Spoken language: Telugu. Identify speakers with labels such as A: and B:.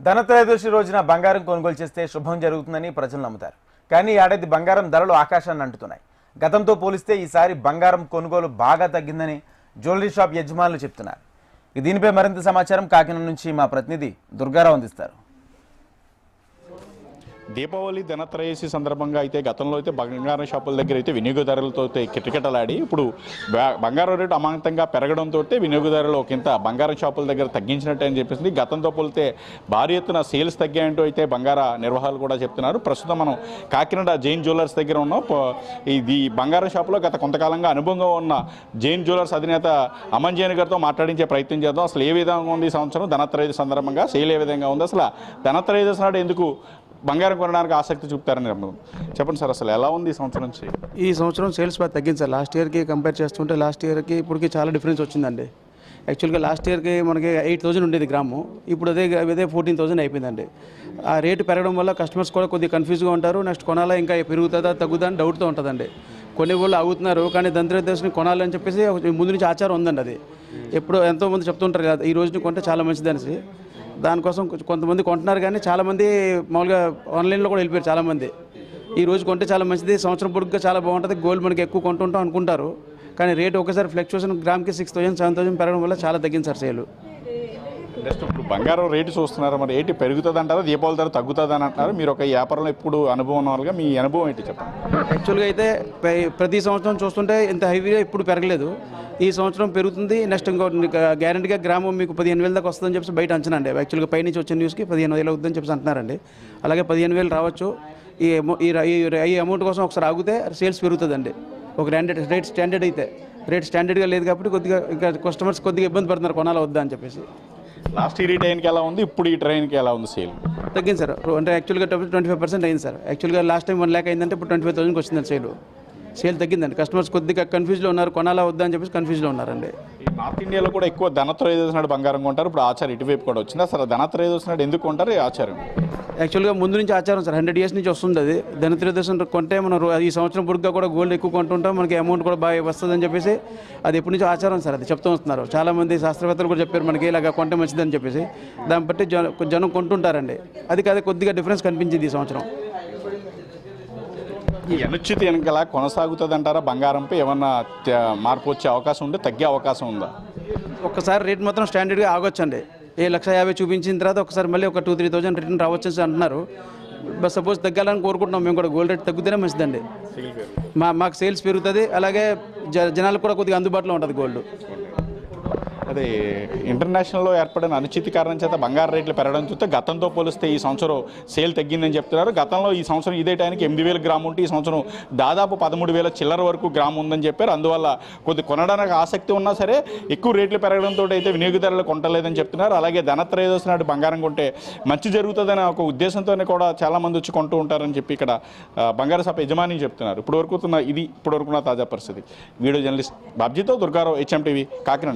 A: ధనత్రయోదశి రోజున బంగారం కొనుగోలు చేస్తే శుభం జరుగుతుందని ప్రజలు నమ్ముతారు. కానీ ఈ ఏడాది బంగారం ధరలు ఆకాశాన్ని అంటుతున్నాయి. గతంతో పోలిస్తే ఈసారి బంగారం కొనుగోలు బాగా తగ్గిందని జ్యువెలరీ షాప్ యజమానులు చెప్తున్నారు. దీనిపై మరింత సమాచారం కాకినాడ నుంచి మా ప్రతినిధి దుర్గారావు అందిస్తారు.
B: దీపావళి ధనత్రయసి సందర్భంగా అయితే గతంలో అయితే బంగారం షాపుల దగ్గర అయితే వినియోగదారులతో అయితే కిటకిటలాడి ఇప్పుడు బంగారం రేటు అమాంతంగా పెరగడంతో వినియోగదారులు ఒకంత బంగారం షాపుల దగ్గర తగ్గించినట్టు అని చెప్పేసి గతంతో పోలితే భారీ ఎత్తున సేల్స్ తగ్గాయంటూ అయితే బంగార నిర్వాహకులు కూడా చెప్తున్నారు. ప్రస్తుతం మనం కాకినాడ జైన్ జ్యువెలర్స్ దగ్గర ఉన్నాం. ఇది బంగారం షాపులో గత కొంతకాలంగా అనుభవంగా ఉన్న జైన్ జ్యువెలర్స్ అధినేత అమన్ జైన్ గారితో మాట్లాడించే ప్రయత్నం చేద్దాం. అసలు ఏ విధంగా ఉంది సంవత్సరం ధనత్రయోదశి సందర్భంగా? సేల్ ఏ విధంగా ఉంది? అసలు ధనత్రయోదశి నాడు ఎందుకు బంగారం కొనడానికి ఆసక్తి చూపుతారని నమ్మకం. చెప్పండి సార్ అసలు ఎలా ఉంది ఈ సంవత్సరం నుంచి?
C: ఈ సంవత్సరం సేల్స్ బాగా తగ్గింది సార్. లాస్ట్ ఇయర్కి కంపేర్ చేస్తుంటే లాస్ట్ ఇయర్కి ఇప్పటికి చాలా డిఫరెన్స్ వచ్చిందండి. యాక్చువల్గా లాస్ట్ ఇయర్కి మనకి ఎయిట్ థౌజండ్ ఉండేది గ్రాము. ఇప్పుడు అదే అదే ఫోర్టీన్ థౌజండ్ అయిపోయిందండి. ఆ రేటు పెరగడం వల్ల కస్టమర్స్ కూడా కొద్దిగా కన్ఫ్యూజ్గా ఉంటారు. నెక్స్ట్ కొనాలా ఇంకా పెరుగుతుందా తగ్గుదా అని డౌట్తో ఉంటుందండి. కొన్ని వాళ్ళు అవుతున్నారు కానీ దంత్రదర్శని కొనాలని చెప్పేసి ముందు నుంచి ఆచారం ఉందండి అది. ఎప్పుడు ఎంతోమంది చెప్తుంటారు కదా ఈ రోజుని కొంటే చాలా మంచిది అనేసి దానికోసం కొంతమంది కొంటున్నారు కానీ చాలామంది మామూలుగా ఆన్లైన్లో కూడా వెళ్ళిపోయారు చాలామంది. ఈ రోజు కొంటే చాలా మంచిది సంవత్సరం పొడుగుగా చాలా బాగుంటుంది గోల్డ్ మనకి ఎక్కువ కొంటుంటాం అనుకుంటారు. కానీ రేట్ ఒకసారి ఫ్లక్చుయేషన్ గ్రామ్కి సిక్స్ థౌసండ్ సెవెన్ థౌసండ్ పెరగడం వల్ల చాలా తగ్గింది సార్ సేలు.
B: జస్ట్ ఇప్పుడు బంగారం రేటు చూస్తున్నారు మరి ఏంటి పెరుగుతుంది అంటారా దీపావళి ధర తగ్గుతుంది అని అంటున్నారు? మీరు ఒక వ్యాపారంలో ఎప్పుడు అనుభవం ఉన్న మీ అనుభవం ఏంటి చెప్పండి?
C: యాక్చువల్గా అయితే ప్రతి సంవత్సరం చూస్తుంటే ఇంత హెవీగా ఇప్పుడు పెరగలేదు. ఈ సంవత్సరం పెరుగుతుంది నెక్స్ట్ ఇంకో గ్యారంటీగా గ్రామం మీకు పదిహేను వేల దాకా వస్తుందని చెప్పి బయట అంచనా అండి. యాక్చువల్గా పైనుంచి వచ్చిన న్యూస్కి పదిహేను వేలు అవుతుందని చెప్పి అంటున్నారండి. అలాగే పదిహేను వేలు రావచ్చు. ఈ ఈ ఈ అమౌంట్ కోసం ఒకసారి ఆగితే సేల్స్ పెరుగుతుందండి. ఒక రేట్ రేట్ స్టాండర్డ్ అయితే. రేట్ స్టాండర్డ్గా లేదు కాబట్టి కొద్దిగా ఇంకా కస్టమర్స్ కొద్దిగా ఇబ్బంది పడుతున్నారు కొనాలా వద్దా అని చెప్పేసి.
B: లాస్ట్ ఇయర్ ఈ ట్రైన్కి ఎలా ఉంది? ఇప్పుడు ఈ ట్రైన్కి ఎలా ఉంది సేల్?
C: తగ్గింది సార్. అంటే యాక్చువల్గా ట్వంటీ ఫైవ్ పర్సెంట్ అయింది సార్. యాక్చువల్గా లాస్ట్ టైం వన్ ల్యాక్ అయిందంటే ఇప్పుడు ట్వంటీ ఫైవ్ థౌసండ్కి వచ్చిందండి సేల్. సేల్ తగ్గిందండి. కస్టమర్స్ కొద్దిగా కన్ఫ్యూజ్లో ఉన్నారు. కొనాలా వద్దా అని చెప్పేసి కన్ఫ్యూజ్లో ఉన్నారండి.
B: నార్త్ ఇండియాలో కూడా ఎక్కువ ధనత్రయోదశి నాడు బంగారం కొంటారు ఇప్పుడు ఆచారం ఇటువైపు కూడా వచ్చింది? అసలు ధనత్రయోదశి నాడు ఎందుకు కొంటారు ఈ ఆచారం?
C: యాక్చువల్గా ముందు నుంచి ఆచారం సార్ హండ్రెడ్ ఇయర్స్ నుంచి వస్తుంది అది ధనత్రయోదశం కొంటే మనం ఈ సంవత్సరం పొడుగ్గా కూడా గోల్డ్ ఎక్కువ కొంటుంటాం మనకి అమౌంట్ కూడా బాగా వస్తుందని చెప్పేసి అది ఎప్పటి నుంచో ఆచారం సార్ అది చెప్తూ వస్తున్నారు. చాలా మంది శాస్త్రవేత్తలు కూడా చెప్పారు మనకి ఇలాగ కొంటే మంచిదని చెప్పేసి. దాన్ని బట్టి జనం జనం కొంటుంటారండి. అది కాదు కొద్దిగా డిఫరెన్స్ కనిపించింది ఈ సంవత్సరం.
B: ఈ వెనకాల కొనసాగుతుంది అంటారా బంగారంపై ఏమన్నా మార్పు వచ్చే అవకాశం ఉంటే తగ్గే అవకాశం ఉందా?
C: ఒక్కసారి రేట్ మాత్రం స్టాండర్డ్గా ఆగొచ్చండి. ఏ లక్ష యాభై చూపించిన తర్వాత ఒకసారి మళ్ళీ ఒక టూ త్రీ థౌజండ్ రిటర్న్ రావచ్చు అని అంటున్నారు. బట్ సపోజ్ తగ్గాలని కోరుకుంటున్నాం మేము కూడా గోల్డ్ రేట్ తగ్గితేనే మంచిదండి. మా మాకు సేల్స్ పెరుగుతుంది అలాగే జనాలకు కూడా కొద్దిగా అందుబాటులో ఉంటుంది గోల్డ్.
B: అది ఇంటర్నేషనల్లో ఏర్పడిన అనిశ్చితి కారణం చేత బంగారు రేట్లు పెరగడం చూస్తే గతంతో పోలిస్తే ఈ సంవత్సరం సేల్ తగ్గిందని చెప్తున్నారు. గతంలో ఈ సంవత్సరం ఇదే టైంకి ఎనిమిది వేల గ్రాము ఉంటే ఈ సంవత్సరం దాదాపు పదమూడు వేల చిల్లర వరకు గ్రాము ఉందని చెప్పారు. అందువల్ల కొద్ది కొనడానికి ఆసక్తి ఉన్నా సరే ఎక్కువ రేట్లు పెరగడంతో అయితే వినియోగదారులు కొంటలేదని చెప్తున్నారు. అలాగే ధనత్రయోదశి నాడు బంగారం కొంటే మంచి జరుగుతుందనే ఒక ఉద్దేశంతోనే కూడా చాలామంది వచ్చి కొంటూ ఉంటారని చెప్పి ఇక్కడ బంగారు సభ యజమాని చెప్తున్నారు. ఇప్పుడు వరకు ఇది ఇప్పుడు వరకు తాజా పరిస్థితి. వీడియో జర్నలిస్ట్ బాబ్జీతో దుర్గారావు హెచ్ఎం టీవీ కాకినాడ.